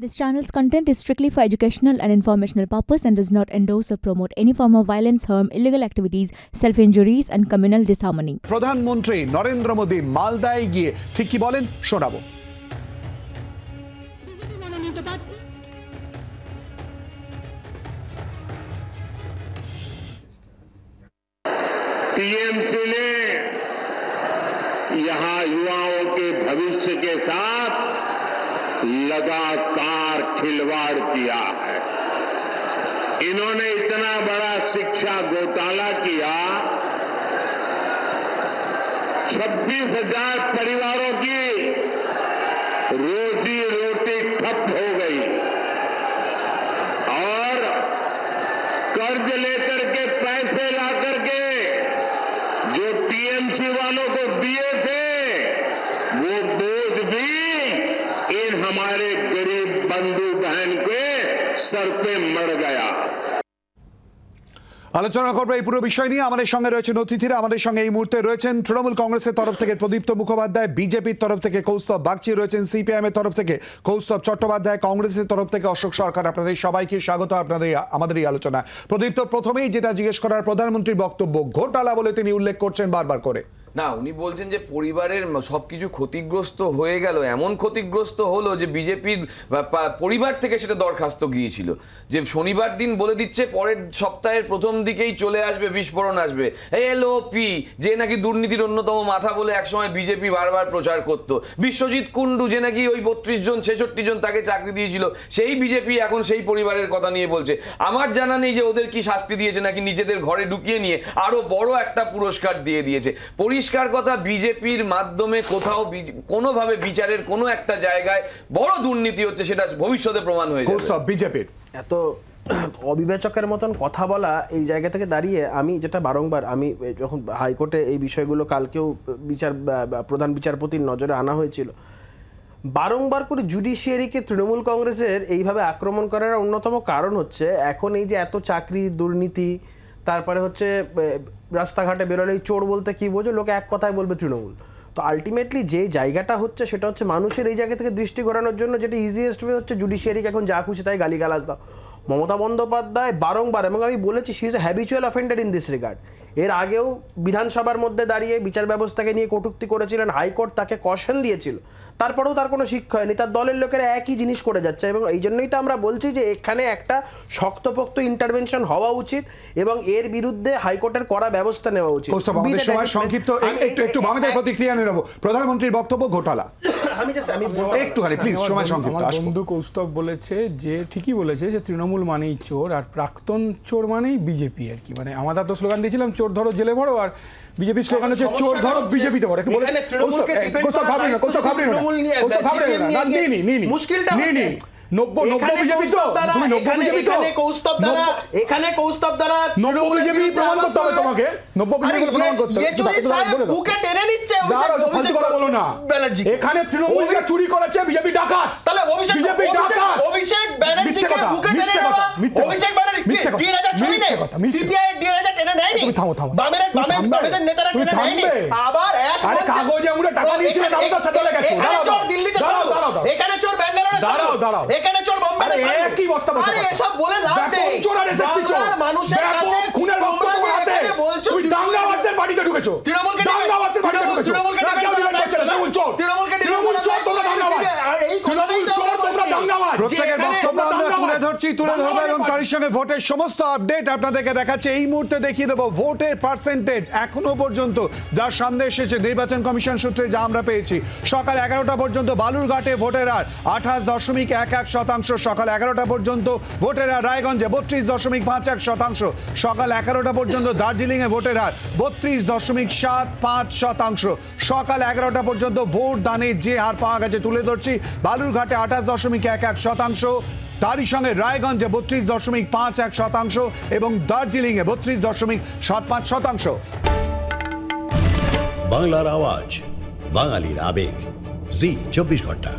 This channel's content is strictly for educational and informational purpose and does not endorse or promote any form of violence, harm, illegal activities, self-injuries and communal disharmony. প্রধানমন্ত্রী নরেন্দ্র মোদী মালদায় গিয়ে ঠিক কি বলেন শোনাবো মনোনীত প্রার্থী टीएमसी ने यहां युवाओं के भविष्य के साथ लगातार खिलवाड़ किया है। इन्होंने इतना बड़ा शिक्षा घोटाला किया, छब्बीस हज़ार परिवारों की रोजी रोटी ठप हो गई और कर्ज लेकर के पैसे ला करके जो टीएमसी वालों को दिए थे, वो बोझ भी गरीब बंधु बहन के सर पे मर गया আলোচনা করবো এই পুরো বিষয় নিয়ে আমাদের সঙ্গে রয়েছেন অতিথিরা আমাদের সঙ্গে এই মুহূর্তে রয়েছেন তৃণমূল কংগ্রেসের তরফ থেকে প্রদীপ্ত মুখোপাধ্যায় বিজেপির তরফ থেকে কৌস্তব বাগচি রয়েছেন সিপিআইএম এর তরফ থেকে কৌস্তব চট্টোপাধ্যায় কংগ্রেসের তরফ থেকে অশোক সরকার আপনাদের সবাইকে স্বাগত আপনাদের এই- আমাদের এই আলোচনা প্রদীপ্ত প্রথমেই যেটা জিজ্ঞেস করার প্রধানমন্ত্রীর বক্তব্য ঘোটালা বলে তিনি উল্লেখ করছেন বারবার করে না, উনি বলছেন যে পরিবারের সবকিছু ক্ষতিগ্রস্ত হয়ে গেল। এমন ক্ষতিগ্রস্ত হলো যে বিজেপির পরিবার থেকে সেটা দরখাস্ত গিয়েছিল। যে শনিবার দিন বলে দিচ্ছে, পরের সপ্তাহের প্রথম দিকেই চলে আসবে, বিস্ফোরণ আসবে। এলওপি যে নাকি দুর্নীতির অন্যতম মাথা বলে একসময় বিজেপি বারবার প্রচার করত। বিশ্বজিৎ কুন্ডু যে নাকি ওই বত্রিশ জন, ছেষট্টি জন তাকে চাকরি দিয়েছিল, সেই বিজেপি এখন সেই পরিবারের কথা নিয়ে বলছে। আমার জানা নেই যে ওদের কি শাস্তি দিয়েছে, নাকি নিজেদের ঘরে ঢুকিয়ে নিয়ে আরও বড় একটা পুরস্কার দিয়ে দিয়েছে। পরিষ্কার কথা বিজেপির মাধ্যমে কোথাও কোনোভাবে বিচারের কোনো একটা জায়গায় বড় দুর্নীতি হচ্ছে সেটা ভবিষ্যতে প্রমাণ হয়ে যাবে। বিজেপির। এত অবিবেচকের মতন কথা বলা এই জায়গা থেকে দাঁড়িয়ে আমি যেটা বারংবার আমি যখন হাইকোর্টে এই বিষয়গুলো কালকেও বিচার প্রধান বিচারপতির নজরে আনা হয়েছিল বারংবার করে জুডিশিয়ারিকে তৃণমূল কংগ্রেসের এইভাবে আক্রমণ করার অন্যতম কারণ হচ্ছে এখন এই যে এত চাকরি দুর্নীতি তারপরে হচ্ছে রাস্তাঘাটে বেরোলেই চোর বলতে কী বোঝো? লোকে এক কথায় বলবে তৃণমূল। তো আলটিমেটলি যে জায়গাটা হচ্ছে সেটা হচ্ছে মানুষের এই জায়গা থেকে দৃষ্টি ঘোরানোর জন্য যেটা ইজিয়েস্ট ওয়ে হচ্ছে জুডিশিয়ারিকে এখন যা খুশি তাই গালিগালাজ দাও। মমতা বন্দ্যোপাধ্যায় বারংবার, এবং আমি বলেছি she is a habitual offender in this regard এর আগেও বিধানসভার মধ্যে দাঁড়িয়ে বিচার ব্যবস্থাকে নিয়ে কটূক্তি করেছিলেন হাইকোর্ট তাকে কশন দিয়েছিল। তারপরেও তার কোনো শিক্ষা হয়নি। তার দলের লোকেরা একই জিনিস করে যাচ্ছে এবং এই জন্যই তো আমরা বলছি যে এখানে একটা শক্তপোক্ত ইন্টারভেনশন হওয়া উচিত এবং এর বিরুদ্ধে হাইকোর্টের কড়া ব্যবস্থা নেওয়া উচিত। আমাদের সময় সংক্ষিপ্ত। একটু একটু বামেদের প্রতিক্রিয়া নিয়ে নেব। প্রধানমন্ত্রীর বক্তব্য ঘোটালা। আমি just আমি একটুখানি প্লিজ সময় বন্ধু- সংক্ষিপ্ত বন্ধু কৌস্তব বলেছে যে ঠিকই বলেছে যে তৃণমূল মানেই চোর আর প্রাক্তন চোর মানেই বিজেপি আর কি। মানে আমাদের তো স্লোগান দিয়েছিলাম চোর ধরো জেলে ভরো আর বিজেপির স্লোগান হচ্ছে চোর ধরো বিজেপিতে ভরো। একটু বলে ঘাবড়ে না ঘাবড়ে না। ঘাবড়ে না। না, নি নি নি মুশকিলটা নি নি। হচ্ছে- নব্বই নব্বই বিজেপি তো। তুমি নব্বই বিজেপি তো। কৌস্তব দ্বারা এখানে কৌস্তব দ্বারা নব্বই বিজেপি প্রমাণ করতে হবে তোমাকে। নব্বই বিজেপি প্রমাণ করতে হবে। ইয়েচুরি একটু দাঁড়াও, সাহেব বলে দাও। বুকে টেনে নিচ্ছে অভিষেক- ফালতু কথা বলো না। এখানে তৃণমূল যা চুরি করেছে বিজেপি ডাকাত। তাহলে অভিষেক বিজেপি ডাকাত। ব্যানার্জিকে বুকে টেনে নেওয়া ব্যানার্জি চুরি নেই। সিপিআই টেনে নেয়নি তুমি থামো, থামো। বামের বামের বামেদের নেতারা টেনে নেয়নি আবার এক আরে কাগজে আমরা টাকা ও, নিয়েছিলেন, এখানে- আমরা সেটা লেগেছে। দাঁড়াও, দিল্লিতে দাঁড়াও, দাঁড়াও, দাঁড়াও। এখানে চোর ব্যাঙ্গালোরে দাঁড়াও, দাঁড়াও। এখানে চোর বোম্বেতে আরে সাজু। একই বস্তা আরে এসব বলে লাভ নেই চোর আর চোর। মানুষের কাছে খুনের রক্ত তোমরা তোমার হাতে। বলছো তুমি দাঙ্গাবাজদের বাড়িতে ঢুকেছো। তৃণমূলকে দাঙ্গাবাজদের বাড়িতে তৃণমূল- ঢুকেছো। তৃণমূলকে না, কেউ defend defend করছে না, করা তৃণমূল চোর। তৃণমূলকে defend তৃণমূল করা চোর, তোমরা দায়িত্ব দাঙ্গাবাজ। আর এই কথাটাই তৃণমূল তো চোর, আমরা তোমরা বলছি। দাঙ্গাবাজ। প্রত্যেকের যেখানে বক্তব্য আমরা দাঙ্গাবাজ। তুলে ধরবো এবং। তারই সঙ্গে ভোটের সমস্ত আপডেট আপনাদেরকে দেখাচ্ছে। এই মুহূর্তে দেখিয়ে দেবো ভোটের পার্সেন্টেজ এখনও পর্যন্ত। যার সামনে এসেছে নির্বাচন কমিশন সূত্রে যা আমরা পেয়েছি। সকাল এগারোটা পর্যন্ত বালুরঘাটে ভোটের হার আঠাশ দশমিক এক এক শতাংশ। সকাল এগারোটা পর্যন্ত ভোটের হার রায়গঞ্জে বত্রিশ দশমিক পাঁচ এক শতাংশ। সকাল এগারোটা পর্যন্ত দার্জিলিংয়ে ভোটের হার বত্রিশ দশমিক সাত পাঁচ শতাংশ। সকাল এগারোটা পর্যন্ত ভোট দানের যে হার পাওয়া গেছে তুলে ধরছি। বালুরঘাটে আঠাশ দশমিক এক এক শতাংশ। তারই সঙ্গে রায়গঞ্জে বত্রিশ দশমিক পাঁচ এক শতাংশ এবং দার্জিলিংয়ে বত্রিশ দশমিক সাত পাঁচ শতাংশ। বাংলার আওয়াজ, বাঙালির আবেগ। জি, চব্বিশ ঘণ্টা।